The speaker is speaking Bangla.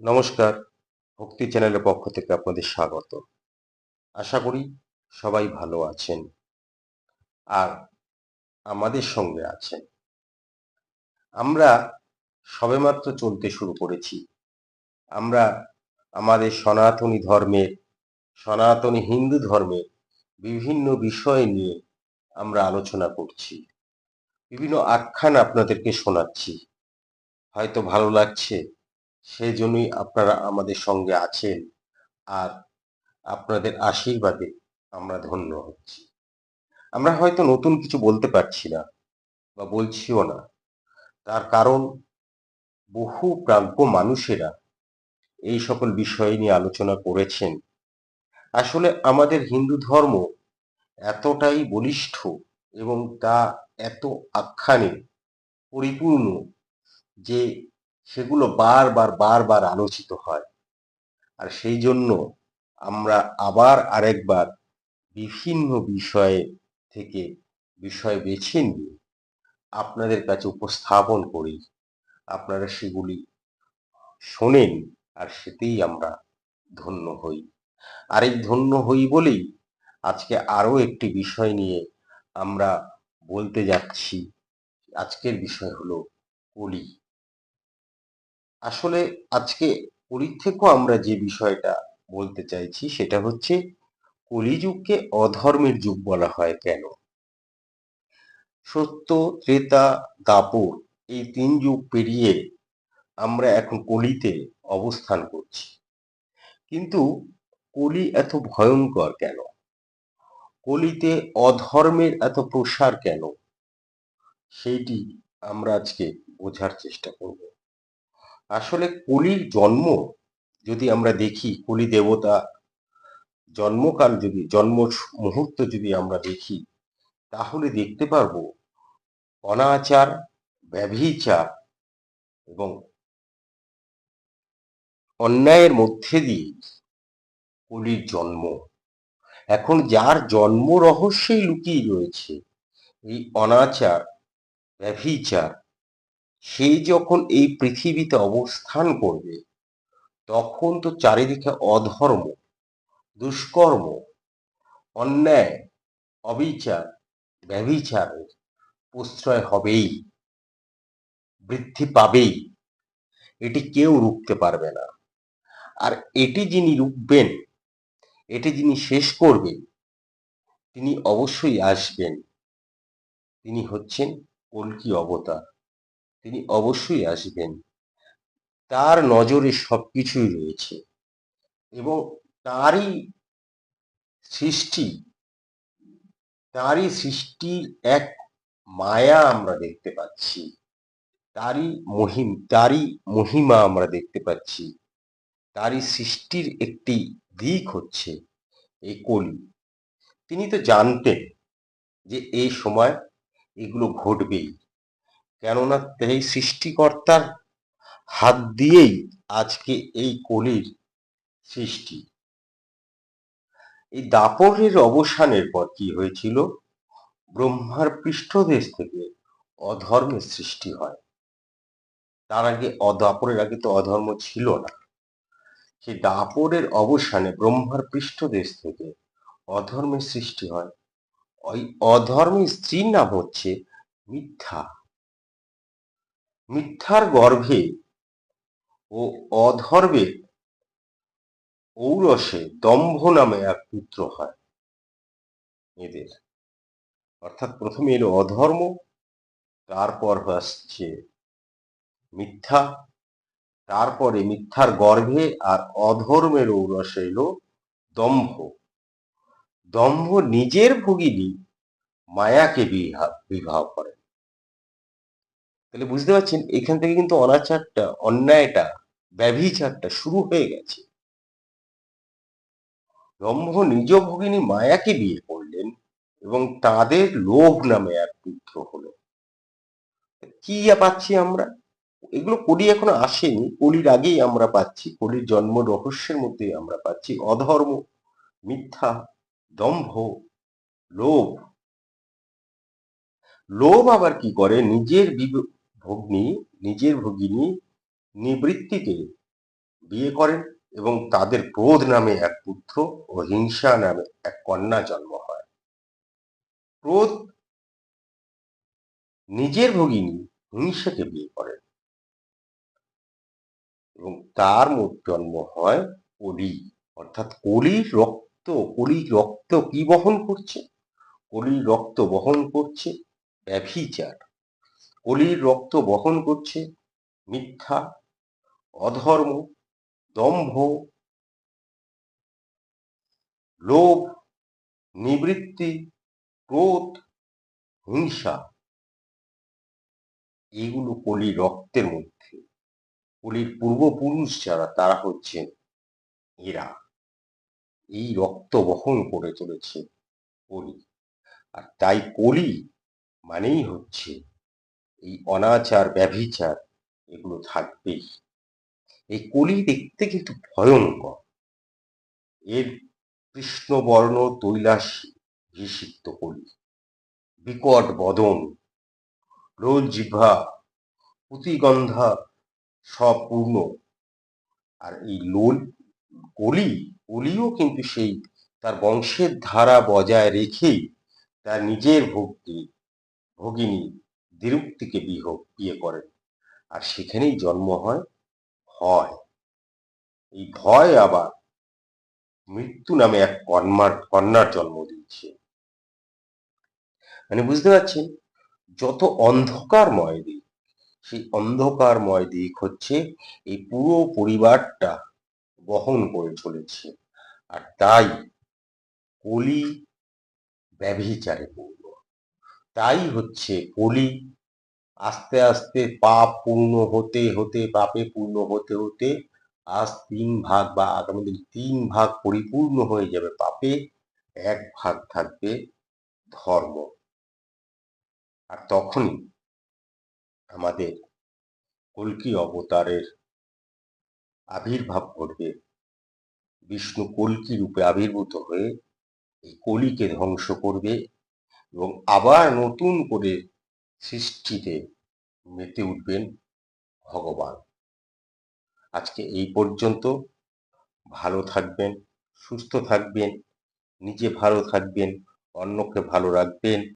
নমস্কার, ভক্তি চ্যানেলের পক্ষ থেকে আপনাদের স্বাগত। আশা করি সবাই ভালো আছেন। আর আমাদের সঙ্গে আছেন। আমরা সবেমাত্র চলতে শুরু করেছি। আমরা আমাদের সনাতনী ধর্মের, সনাতনী হিন্দু ধর্মের বিভিন্ন বিষয় নিয়ে আমরা আলোচনা করছি। বিভিন্ন আখ্যান আপনাদেরকে শোনাচ্ছি। হয়তো ভালো লাগছে। সেই জন্যই আপনারা আমাদের সঙ্গে আছেন আর আপনাদের আশীর্বাদে আমরা ধন্য হচ্ছি। আমরা হয়তো নতুন কিছু বলতে পারছি না বা বলছিও না। তার কারণ বহু প্রাজ্ঞ মানুষেরা এই সকল বিষয় নিয়ে আলোচনা করেছেন। আসলে আমাদের হিন্দু ধর্ম এতটাই বলিষ্ঠ এবং তা এত আখ্যানে পরিপূর্ণ যে সেগুলো বারবার বারবার আলোচিত হয়। আর সেই জন্য আমরা আবার আরেকবার বিভিন্ন বিষয়ে থেকে বিষয় বেছে নিয়ে আপনাদের কাছে উপস্থাপন করি। আপনারা সেগুলি শোনেন আর সেতেই আমরা ধন্য হই। আর এই ধন্য হই বলেই আজকে আরও একটি বিষয় নিয়ে আমরা বলতে যাচ্ছি। আজকের বিষয় হলো কলি। আসলে আজকে কলির থেকেও আমরা যে বিষয়টা বলতে চাইছি, সেটা হচ্ছে কলিযুগকে অধর্মের যুগ বলা হয় কেন? সত্য, ত্রেতা, দাপর এই তিন যুগ পেরিয়ে আমরা এখন কলিতে অবস্থান করছি। কিন্তু কলি এত ভয়ঙ্কর কেন? কলিতে অধর্মের এত প্রসার কেন? সেইটি আমরা আজকে বোঝার চেষ্টা করব। আসলে কলির জন্ম যদি আমরা দেখি, কলি দেবতা জন্মকাল যদি, জন্ম মুহূর্ত যদি আমরা দেখি, তাহলে দেখতে পারব অনাচার, ব্যভিচার এবং অন্যায়ের মধ্যে দিয়ে কলির জন্ম। এখন যার জন্ম রহস্যেই লুকিয়ে রয়েছে, এই অনাচার, ব্যভিচার সে যখন এই পৃথিবীতে অবস্থান করবে, তখন তো চারিদিকে অধর্ম, দুষ্কর্ম, অন্যায়, অবিচার, ব্যভিচারের প্রশ্রয় হবেই, বৃদ্ধি পাবেই। এটি কেউ রুখতে পারবে না। আর এটি যিনি রুখবেন, এটি যিনি শেষ করবেন, তিনি অবশ্যই আসবেন। তিনি হচ্ছেন কল্কি অবতার। তিনি অবশ্যই আসবেন। তার নজরে সবকিছুই রয়েছে এবং তারই সৃষ্টি, তারই সৃষ্টির এক মায়া আমরা দেখতে পাচ্ছি। তারই মহিম, তারই মহিমা আমরা দেখতে পাচ্ছি। তারই সৃষ্টির একটি দিক হচ্ছে এই কলি। তিনি তো জানতেন যে এই সময় এগুলো ঘটবেই। কেননা এই সৃষ্টিকর্তার হাত দিয়েই আজকে এই কলির সৃষ্টি। এই দাপরের অবসানের পর কি হয়েছিল? ব্রহ্মার পৃষ্ঠদেশ থেকে অধর্মের সৃষ্টি হয়। তার আগে অদাপরের, আগে তো অধর্ম ছিল না। সেই দাপরের অবসানে ব্রহ্মার পৃষ্ঠদেশ থেকে অধর্মের সৃষ্টি হয়। ওই অধর্মের স্ত্রীর নাম হচ্ছে মিথ্যা। মিথ্যার গর্ভে ও অধর্মের ঔরসে দম্ভ নামে এক পুত্র হয় এদের। অর্থাৎ প্রথমে এলো অধর্ম, তারপর আসছে মিথ্যা, তারপরে মিথ্যার গর্ভে আর অধর্মের ঔরসে এলো দম্ভ। দম্ভ নিজের ভগিনী মায়াকে বিবাহ করেন তাহলে বুঝতে পারছেন, এখান থেকে কিন্তু অনাচারটা, অন্যায়টা, ব্যভিচারটা শুরু হয়ে গেছে। ব্রহ্ম নিজ ভগিনী মায়াকে বিয়ে করলেন এবং তাদের লোভ নামে এক পুত্র হলো। কি পাচ্ছি আমরা? এগুলো কলি এখনও আসেনি, কলির আগেই আমরা পাচ্ছি, কলির জন্ম রহস্যের মধ্যেই আমরা পাচ্ছি। অধর্ম, মিথ্যা, দম্ভ, লোভ। লোভ আবার কি করে? নিজের ভগ্নী, নিজের ভগিনী নিবৃত্তিকে বিয়ে করেন এবং তাদের ক্রোধ নামে এক পুত্র ও হিংসা নামে এক কন্যা জন্ম হয়। ক্রোধ নিজের ভগিনী হিংসাকে বিয়ে করেন এবং তার মোট জন্ম হয় কলি। অর্থাৎ কলির রক্ত কলির রক্ত কি বহন করছে? কলির রক্ত বহন করছে ব্যভিচার। কলির রক্ত বহন করছে। মিথ্যা, অধর্ম, দম্ভ, লোভ, নিবৃত্তি, ক্রোধ, হিংসা। এগুলো কলি রক্তের মধ্যে। কলির পূর্বপুরুষ যারা, তারা হচ্ছেন এরা। এই রক্ত বহন করে চলেছে কলি। আর তাই কলি মানেই হচ্ছে এই অনাচার, ব্যভিচার এগুলো থাকবেই। এই কলি দেখতে কিন্তু ভয়ঙ্কর। এর কৃষ্ণবর্ণ তৈলাস ভিষিক্ত কলি। বিকট বদন, রোল জিহ্বা, পুতিগন্ধা সব পূর্ণ। আর এই লোল কলি, কলিও কিন্তু সেই তার বংশের ধারা বজায় রেখেই তার নিজের ভক্তি, ভগিনী দিরুক্তিকে বিহ বিয়ে করেন আর সেখানেই জন্ম হয় ভয়। এই ভয় আবার মৃত্যু নামে এক কন্যার কন্যার জন্ম দিচ্ছে। মানে বুঝতে পারছেন? যত অন্ধকারময় দিক, সেই অন্ধকারময় দিক হচ্ছে এই পুরো পরিবারটা বহন করে চলেছে। আর তাই কলি ব্যভিচারে পূর্ণ তাই হচ্ছে কলি আস্তে আস্তে পাপ পূর্ণ হতে হতে, পাপে পূর্ণ হতে হতে আজ তিন ভাগ বা আগামী তিন ভাগ পরিপূর্ণ হয়ে যাবে পাপে, এক ভাগ থাকবে ধর্ম। আর তখনই আমাদের কল্কি অবতারের আবির্ভাব ঘটবে। বিষ্ণু কল্কি রূপে আবির্ভূত হয়ে এই কলিকে ধ্বংস করবে। এবং আবার নতুন করে সৃষ্টিতে মেতে উঠবেন ভগবান। আজকে এই পর্যন্ত। ভালো থাকবেন, সুস্থ থাকবেন, নিজে ভালো থাকবেন, অন্যকে ভালো রাখবেন।